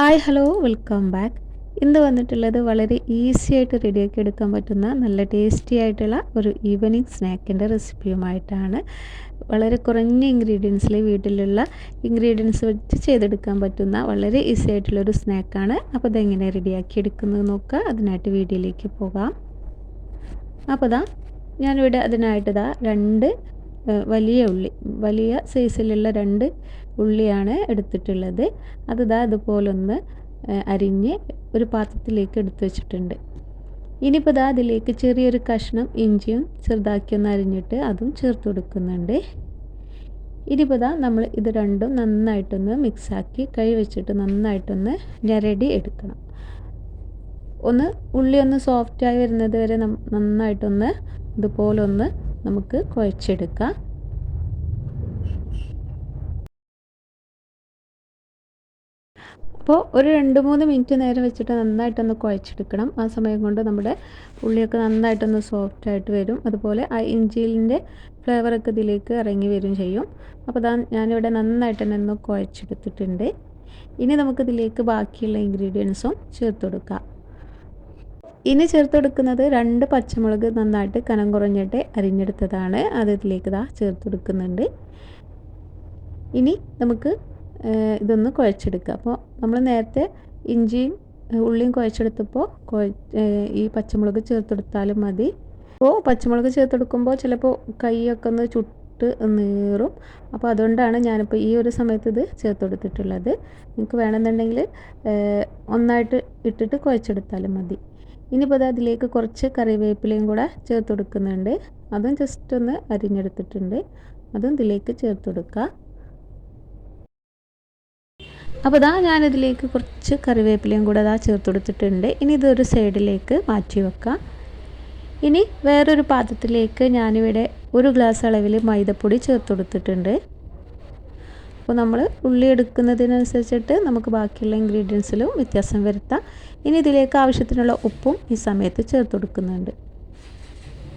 Hi hello welcome back ഇന്ന് വന്നിട്ടുള്ളത് വളരെ ഈസി ആയിട്ട് റെഡിയാക്കി എടുക്കാൻ പറ്റുന്ന നല്ല ടേസ്റ്റി ആയിട്ടുള്ള ഒരു ഈവനിങ് സ്നാക്കിന്റെ റെസിപ്പിയുമായിട്ടാണ് വളരെ കുറഞ്ഞ ഇൻഗ്രീഡിയൻസിൽ വീട്ടിലുള്ള ഇൻഗ്രീഡിയൻസ് വെച്ച് ചെയ്തെടുക്കാൻ പറ്റുന്ന വളരെ ഈസി ആയിട്ടുള്ളൊരു സ്നാക്കാണ് അപ്പോൾ അതെങ്ങനെ റെഡിയാക്കി എടുക്കുന്നത് നോക്കുക അതിനായിട്ട് വീഡിയോയിലേക്ക് പോകാം. അപ്പോൾ ഇതാ ഞാനിവിടെ അതിനായിട്ട് ഇതാ രണ്ട് വലിയ ഉള്ളി വലിയ സൈസിലുള്ള രണ്ട് ഉള്ളിയാണ് എടുത്തിട്ടുള്ളത്. അത് ഇതാ അതുപോലൊന്ന് അരിഞ്ഞ് ഒരു പാത്രത്തിലേക്ക് എടുത്തു വെച്ചിട്ടുണ്ട്. ഇനിയിപ്പോൾ ഇതാ അതിലേക്ക് ചെറിയൊരു കഷ്ണം ഇഞ്ചിയും ചെറുതാക്കി ഒന്ന് അരിഞ്ഞിട്ട് അതും ചേർത്ത് കൊടുക്കുന്നുണ്ട്. ഇനിയിപ്പോൾ ഇതാ നമ്മൾ ഇത് രണ്ടും നന്നായിട്ടൊന്ന് മിക്സാക്കി കൈ വെച്ചിട്ട് നന്നായിട്ടൊന്ന് ഞരടി എടുക്കണം. ഒന്ന് ഉള്ളി ഒന്ന് സോഫ്റ്റായി വരുന്നത് വരെ നന്നായിട്ടൊന്ന് ഇതുപോലെ ഒന്ന് നമുക്ക് കുഴച്ചെടുക്കാം. അപ്പോൾ ഒരു രണ്ട് മൂന്ന് മിനിറ്റ് നേരം വെച്ചിട്ട് നന്നായിട്ടൊന്ന് കുഴച്ചെടുക്കണം. ആ സമയം കൊണ്ട് നമ്മുടെ ഉള്ളിയൊക്കെ നന്നായിട്ടൊന്ന് സോഫ്റ്റായിട്ട് വരും. അതുപോലെ ആ ഇഞ്ചിലിന്റെ ഫ്ലേവറൊക്കെ ഇതിലേക്ക് ഇറങ്ങി വരും ചെയ്യും. അപ്പോൾ അതാ ഞാനിവിടെ നന്നായിട്ട് തന്നെ ഒന്ന് കുഴച്ചെടുത്തിട്ടുണ്ട്. ഇനി നമുക്കിതിലേക്ക് ബാക്കിയുള്ള ഇൻഗ്രീഡിയൻസും ചേർത്ത് കൊടുക്കാം. ഇനി ചേർത്ത് കൊടുക്കുന്നത് രണ്ട് പച്ചമുളക് നന്നായിട്ട് കനം കുറഞ്ഞിട്ട് അരിഞ്ഞെടുത്തതാണ്. അത് ഇതിലേക്ക് ഇതാ ചേർത്ത് കൊടുക്കുന്നുണ്ട് ഇനി നമുക്ക് ഇതൊന്ന് കുഴച്ചെടുക്കുക അപ്പോൾ നമ്മൾ നേരത്തെ ഇഞ്ചിയും ഉള്ളിയും കുഴച്ചെടുത്തപ്പോൾ ഈ പച്ചമുളക് ചേർത്തെടുത്താലും മതി. അപ്പോൾ പച്ചമുളക് ചേർത്തെടുക്കുമ്പോൾ ചിലപ്പോൾ കൈയൊക്കെ ഒന്ന് ചുട്ട് നീറും. അപ്പോൾ അതുകൊണ്ടാണ് ഞാനിപ്പോൾ ഈ ഒരു സമയത്ത് ഇത് ചേർത്ത് കൊടുത്തിട്ടുള്ളത് നിങ്ങൾക്ക് വേണമെന്നുണ്ടെങ്കിൽ ഒന്നായിട്ട് ഇട്ടിട്ട് കുഴച്ചെടുത്താലും മതി. ഇനിയിപ്പോൾ അതിലേക്ക് കുറച്ച് കറിവേപ്പിലയും കൂടെ ചേർത്ത് കൊടുക്കുന്നുണ്ട്. അതും ജസ്റ്റ് ഒന്ന് അരിഞ്ഞെടുത്തിട്ടുണ്ട്. അതും ഇതിലേക്ക് ചേർത്ത് കൊടുക്കുക അപ്പോൾ ഇതാ ഞാനിതിലേക്ക് കുറച്ച് കറിവേപ്പിലയും കൂടെ അതാ ചേർത്ത് കൊടുത്തിട്ടുണ്ട്. ഇനി ഇതൊരു സൈഡിലേക്ക് മാറ്റി വെക്കാം. ഇനി വേറൊരു പാത്രത്തിലേക്ക് ഞാനിവിടെ ഒരു ഗ്ലാസ് അളവിൽ മൈദപ്പൊടി ചേർത്ത് കൊടുത്തിട്ടുണ്ട്. അപ്പോൾ നമ്മൾ ഉള്ളി എടുക്കുന്നതിനനുസരിച്ചിട്ട് നമുക്ക് ബാക്കിയുള്ള ഇൻഗ്രീഡിയൻസിലും വ്യത്യാസം വരുത്താം. ഇനി ഇതിലേക്ക് ആവശ്യത്തിനുള്ള ഉപ്പും ഈ സമയത്ത് ചേർത്ത് കൊടുക്കുന്നുണ്ട്.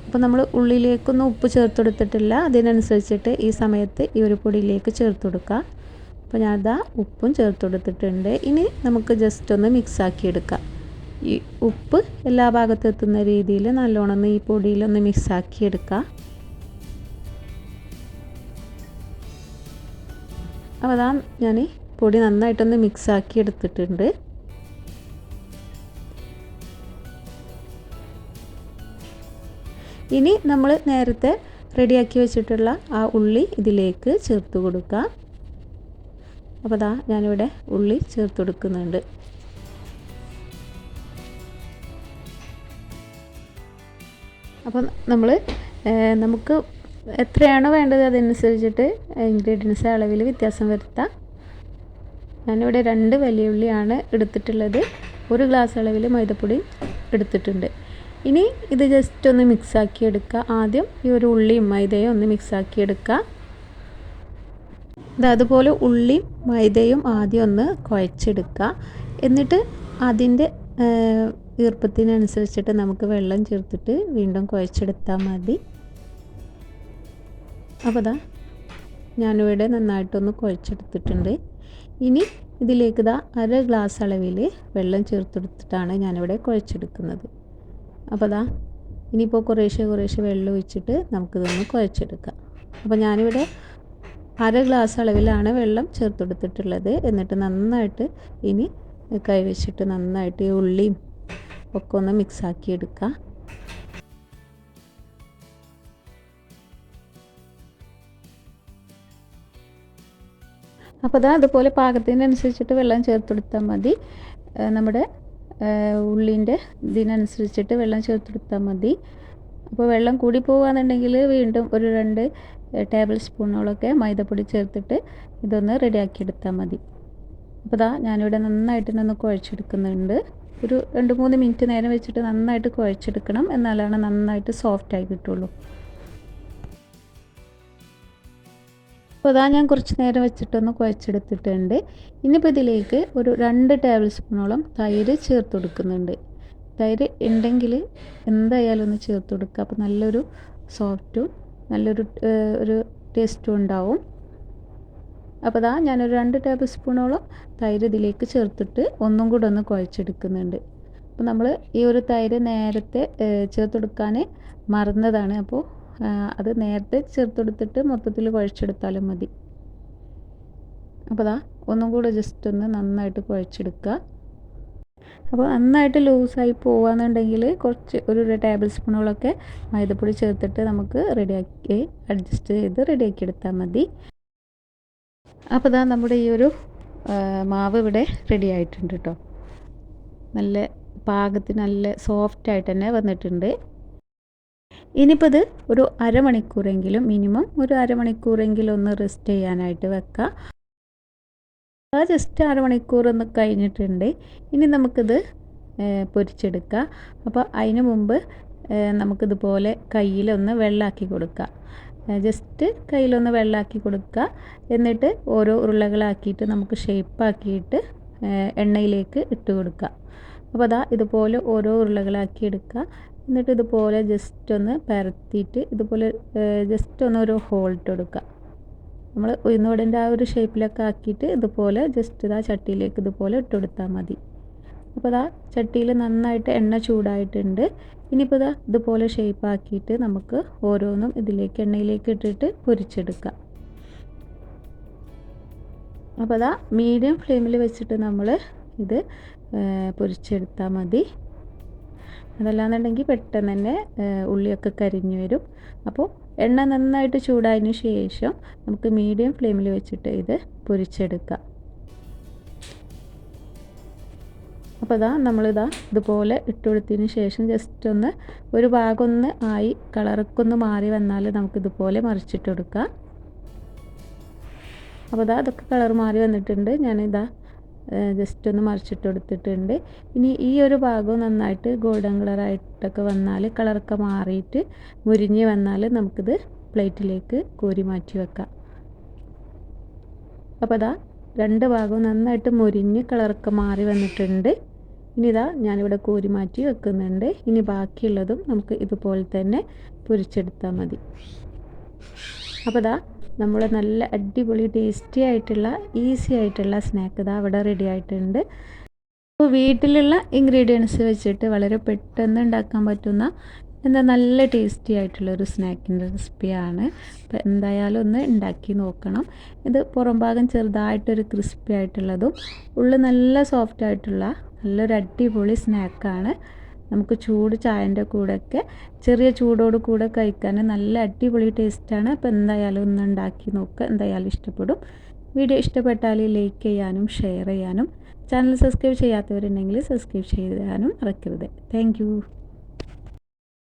അപ്പോൾ നമ്മൾ ഉള്ളിലേക്കൊന്നും ഉപ്പ് ചേർത്ത് കൊടുത്തിട്ടില്ല. അതിനനുസരിച്ചിട്ട് ഈ സമയത്ത് ഈ ഒരു പൊടിയിലേക്ക് ചേർത്ത് കൊടുക്കുക അപ്പോൾ ഞാൻ അതാ ഉപ്പും ചേർത്ത് കൊടുത്തിട്ടുണ്ട്. ഇനി നമുക്ക് ജസ്റ്റ് ഒന്ന് മിക്സാക്കി എടുക്കാം. ഈ ഉപ്പ് എല്ലാ ഭാഗത്തും എത്തുന്ന രീതിയിൽ നല്ലോണം ഒന്ന് ഈ പൊടിയിലൊന്ന് മിക്സാക്കി എടുക്കാം. അപ്പോൾ അതാ ഞാൻ പൊടി നന്നായിട്ടൊന്ന് മിക്സാക്കി എടുത്തിട്ടുണ്ട്. ഇനി നമ്മൾ നേരത്തെ റെഡിയാക്കി വെച്ചിട്ടുള്ള ആ ഉള്ളി ഇതിലേക്ക് ചേർത്ത് കൊടുക്കാം. അപ്പോൾ ദാ ഞാനിവിടെ ഉള്ളി ചേർത്ത് കൊടുക്കുന്നുണ്ട്. അപ്പം നമ്മൾ നമുക്ക് എത്രയാണോ വേണ്ടത് അതനുസരിച്ചിട്ട് ഇൻഗ്രീഡിയൻസ് അളവിൽ വ്യത്യാസം വരുത്താം. ഞാനിവിടെ രണ്ട് വലിയ ഉള്ളിയാണ് എടുത്തിട്ടുള്ളത്. ഒരു ഗ്ലാസ് അളവിൽ മൈദപ്പൊടി എടുത്തിട്ടുണ്ട്. ഇനി ഇത് ജസ്റ്റ് ഒന്ന് മിക്സാക്കി എടുക്കുക. ആദ്യം ഈ ഒരു ഉള്ളിയും മൈദയും ഒന്ന് മിക്സാക്കി എടുക്കുക. ഇത് അതുപോലെ ഉള്ളിയും മൈദയും ആദ്യം ഒന്ന് കുഴച്ചെടുക്കുക. എന്നിട്ട് അതിന്റെ ഈർപ്പത്തിനനുസരിച്ചിട്ട് നമുക്ക് വെള്ളം ചേർത്തിട്ട് വീണ്ടും കുഴച്ചെടുത്താൽ മതി. അപ്പോൾ ഇതാ ഞാനിവിടെ നന്നായിട്ടൊന്ന് കുഴച്ചെടുത്തിട്ടുണ്ട്. ഇനി ഇതിലേക്ക് ഇതാ അര ഗ്ലാസ് അളവിൽ വെള്ളം ചേർത്തെടുത്തിട്ടാണ് ഞാനിവിടെ കുഴച്ചെടുക്കുന്നത്. അപ്പോൾ ഇതാ ഇനിയിപ്പോൾ കുറേശ്ശെ കുറേശ്ശെ വെള്ളം ഒഴിച്ചിട്ട് നമുക്കിതൊന്ന് കുഴച്ചെടുക്കാം. അപ്പോൾ ഞാനിവിടെ അര ഗ്ലാസ് അളവിലാണ് വെള്ളം ചേർത്ത് കൊടുത്തിട്ടുള്ളത് എന്നിട്ട് നന്നായിട്ട് ഇനി കൈവച്ചിട്ട് നന്നായിട്ട് ഈ ഉള്ളിയും ഒക്കെ ഒന്ന് മിക്സാക്കി എടുക്കുക അപ്പോൾ അത് അതുപോലെ പാകത്തിനനുസരിച്ചിട്ട് വെള്ളം ചേർത്ത് കൊടുത്താൽ മതി നമ്മുടെ ഉള്ളിന്റെ ഇതിനനുസരിച്ചിട്ട് വെള്ളം ചേർത്ത് കൊടുത്താൽ മതി. അപ്പോൾ വെള്ളം കൂടി പോകുകയാണെന്നുണ്ടെങ്കിൽ വീണ്ടും ഒരു രണ്ട് ടേബിൾ സ്പൂണുകളൊക്കെ മൈദപ്പൊടി ചേർത്തിട്ട് ഇതൊന്ന് റെഡിയാക്കി എടുത്താൽ മതി. അപ്പോൾ ഇതാ ഞാനിവിടെ നന്നായിട്ട് ഒന്ന് കുഴച്ചെടുക്കുന്നുണ്ട്. ഒരു രണ്ട് മൂന്ന് മിനിറ്റ് നേരം വെച്ചിട്ട് നന്നായിട്ട് കുഴച്ചെടുക്കണം. എന്നാലാണ് നന്നായിട്ട് സോഫ്റ്റായി കിട്ടുള്ളൂ. അപ്പോൾ അതാ ഞാൻ കുറച്ച് നേരം വെച്ചിട്ടൊന്ന് കുഴച്ചെടുത്തിട്ടുണ്ട്. ഇനിയിപ്പോൾ ഇതിലേക്ക് ഒരു രണ്ട് ടേബിൾ സ്പൂണോളം തൈര് ചേർത്ത് കൊടുക്കുന്നുണ്ട്. തൈര് ഉണ്ടെങ്കിൽ എന്തായാലും ഒന്ന് ചേർത്ത് കൊടുക്കുക അപ്പോൾ നല്ലൊരു സോഫ്റ്റും നല്ലൊരു ഒരു ടേസ്റ്റും ഉണ്ടാവും. അപ്പോൾ അതാ ഞാനൊരു രണ്ട് ടേബിൾ സ്പൂണോളം തൈര് ഇതിലേക്ക് ചേർത്തിട്ട് ഒന്നും കൂടെ ഒന്ന് കുഴച്ചെടുക്കുന്നുണ്ട്. അപ്പോൾ നമ്മൾ ഈ ഒരു തൈര് നേരത്തെ ചേർത്തെടുക്കാൻ മറന്നതാണ്. അപ്പോൾ അത് നേരത്തെ ചേർത്തെടുത്തിട്ട് മൊത്തത്തിൽ കുഴച്ചെടുത്താലും മതി. അപ്പോൾ അതാ ഒന്നും കൂടെ ജസ്റ്റ് ഒന്ന് നന്നായിട്ട് കുഴച്ചെടുക്കുക അപ്പോൾ നന്നായിട്ട് ലൂസായി പോവാന്നുണ്ടെങ്കിൽ കുറച്ച് ഒരു ടേബിൾ സ്പൂണുകളൊക്കെ മൈദപ്പൊടി ചേർത്തിട്ട് നമുക്ക് റെഡിയാക്കി അഡ്ജസ്റ്റ് ചെയ്ത് റെഡിയാക്കി എടുത്താൽ മതി. അപ്പോൾ ഇതാ നമ്മുടെ ഈ ഒരു മാവ് ഇവിടെ റെഡി ആയിട്ടുണ്ട് കേട്ടോ നല്ല പാകത്തിന് നല്ല സോഫ്റ്റ് ആയിട്ട് തന്നെ വന്നിട്ടുണ്ട്. ഇനിയിപ്പോൾ ഇത് ഒരു അരമണിക്കൂറെങ്കിലും മിനിമം ഒരു അരമണിക്കൂറെങ്കിലും ഒന്ന് റെസ്റ്റ് ചെയ്യാനായിട്ട് വെക്കുക അത് ജസ്റ്റ് അരമണിക്കൂർ ഒന്ന് കഴിഞ്ഞിട്ടുണ്ട്. ഇനി നമുക്കിത് പൊരിച്ചെടുക്കാം. അപ്പോൾ അതിന് മുമ്പ് നമുക്കിതുപോലെ കയ്യിലൊന്ന് വെള്ളമാക്കി കൊടുക്കുക ജസ്റ്റ് കയ്യിലൊന്ന് വെള്ളമാക്കി കൊടുക്കുക എന്നിട്ട് ഓരോ ഉരുളകളാക്കിയിട്ട് നമുക്ക് ഷേപ്പാക്കിയിട്ട് എണ്ണയിലേക്ക് ഇട്ട് കൊടുക്കുക അപ്പോൾ അതാ ഇതുപോലെ ഓരോ ഉരുളകളാക്കി എടുക്കുക. എന്നിട്ട് ഇതുപോലെ ജസ്റ്റ് ഒന്ന് പരത്തിയിട്ട് ഇതുപോലെ ജസ്റ്റ് ഒന്ന് ഒരു ഹോൾട്ട് എടുക്കുക നമ്മൾ ഉയർന്നുവടന്റെ ആ ഒരു ഷേപ്പിലൊക്കെ ആക്കിയിട്ട് ഇതുപോലെ ജസ്റ്റ് ഇതാ ചട്ടിയിലേക്ക് ഇതുപോലെ ഇട്ട് കൊടുത്താൽ മതി. അപ്പോൾ ഇതാ ചട്ടിയിൽ നന്നായിട്ട് എണ്ണ ചൂടായിട്ടുണ്ട്. ഇനിയിപ്പോൾ ഇതാ ഇതുപോലെ ഷേപ്പ് ആക്കിയിട്ട് നമുക്ക് ഓരോന്നും ഇതിലേക്ക് എണ്ണയിലേക്ക് ഇട്ടിട്ട് പൊരിച്ചെടുക്കാം അപ്പോൾ അതാ മീഡിയം ഫ്ലെയിമിൽ വെച്ചിട്ട് നമ്മൾ ഇത് പൊരിച്ചെടുത്താൽ മതി. അതല്ലാന്നുണ്ടെങ്കിൽ പെട്ടെന്ന് തന്നെ ഉള്ളിയൊക്കെ കരിഞ്ഞു വരും. അപ്പോൾ എണ്ണ നന്നായിട്ട് ചൂടായതിനു ശേഷം നമുക്ക് മീഡിയം ഫ്ലെയിമിൽ വെച്ചിട്ട് ഇത് പൊരിച്ചെടുക്കാം. അപ്പോൾ ഇതാ നമ്മളിതാ ഇതുപോലെ ഇട്ട് കൊടുത്തതിന് ശേഷം ജസ്റ്റ് ഒന്ന് ഒരു ഭാഗം ഒന്ന് ആയി കളറൊക്കെ ഒന്ന് മാറി വന്നാൽ നമുക്കിതുപോലെ മറിച്ചിട്ട് കൊടുക്കാം. അപ്പോൾ ഇതാ അതൊക്കെ കളർ മാറി വന്നിട്ടുണ്ട്. ഞാനിതാ ജസ്റ്റ് ഒന്ന് മറിച്ചിട്ട് കൊടുത്തിട്ടുണ്ട്. ഇനി ഈ ഒരു ഭാഗവും നന്നായിട്ട് ഗോൾഡൻ കളറായിട്ടൊക്കെ വന്നാൽ കളറൊക്കെ മാറിയിട്ട് മുരിഞ്ഞ് വന്നാൽ നമുക്കിത് പ്ലേറ്റിലേക്ക് കോരി മാറ്റി വെക്കാം. അപ്പോൾ അതാ രണ്ട് ഭാഗവും നന്നായിട്ട് മുരിഞ്ഞ് കളറൊക്കെ മാറി വന്നിട്ടുണ്ട്. ഇനി ഇതാ ഞാനിവിടെ കോരി മാറ്റി വെക്കുന്നുണ്ട്. ഇനി ബാക്കിയുള്ളതും നമുക്ക് ഇതുപോലെ തന്നെ പൊരിച്ചെടുത്താൽ മതി. അപ്പോൾ ഇതാ നമ്മൾ നല്ല അടിപൊളി ടേസ്റ്റി ആയിട്ടുള്ള ഈസി ആയിട്ടുള്ള സ്നാക്ക് ഇതാ അവിടെ റെഡി ആയിട്ടുണ്ട്. അപ്പോൾ വീട്ടിലുള്ള ഇൻഗ്രീഡിയൻസ് വെച്ചിട്ട് വളരെ പെട്ടെന്ന് ഉണ്ടാക്കാൻ പറ്റുന്ന എന്താ നല്ല ടേസ്റ്റി ആയിട്ടുള്ള ഒരു സ്നാക്കിന്റെ റെസിപ്പിയാണ് അപ്പോൾ എന്തായാലും ഒന്ന് ഉണ്ടാക്കി നോക്കണം. ഇത് പുറം ഭാഗം ചെറുതായിട്ടൊരു ക്രിസ്പി ആയിട്ടുള്ളതും ഉള്ളിൽ നല്ല സോഫ്റ്റ് ആയിട്ടുള്ള നല്ലൊരു അടിപൊളി സ്നാക്കാണ് നമുക്ക് ചൂട് ചായന്റെ കൂടെയൊക്കെ ചെറിയ ചൂടോട് കൂടെ കഴിക്കാൻ നല്ല അടിപൊളി ടേസ്റ്റാണ്. അപ്പോൾ എന്തായാലും ഒന്ന് ഉണ്ടാക്കി നോക്കുക എന്തായാലും ഇഷ്ടപ്പെടും. വീഡിയോ ഇഷ്ടപ്പെട്ടാൽ ലൈക്ക് ചെയ്യാനും ഷെയർ ചെയ്യാനും ചാനൽ സബ്സ്ക്രൈബ് ചെയ്യാത്തവരുണ്ടെങ്കിൽ സബ്സ്ക്രൈബ് ചെയ്യാനും മറക്കരുത്. താങ്ക്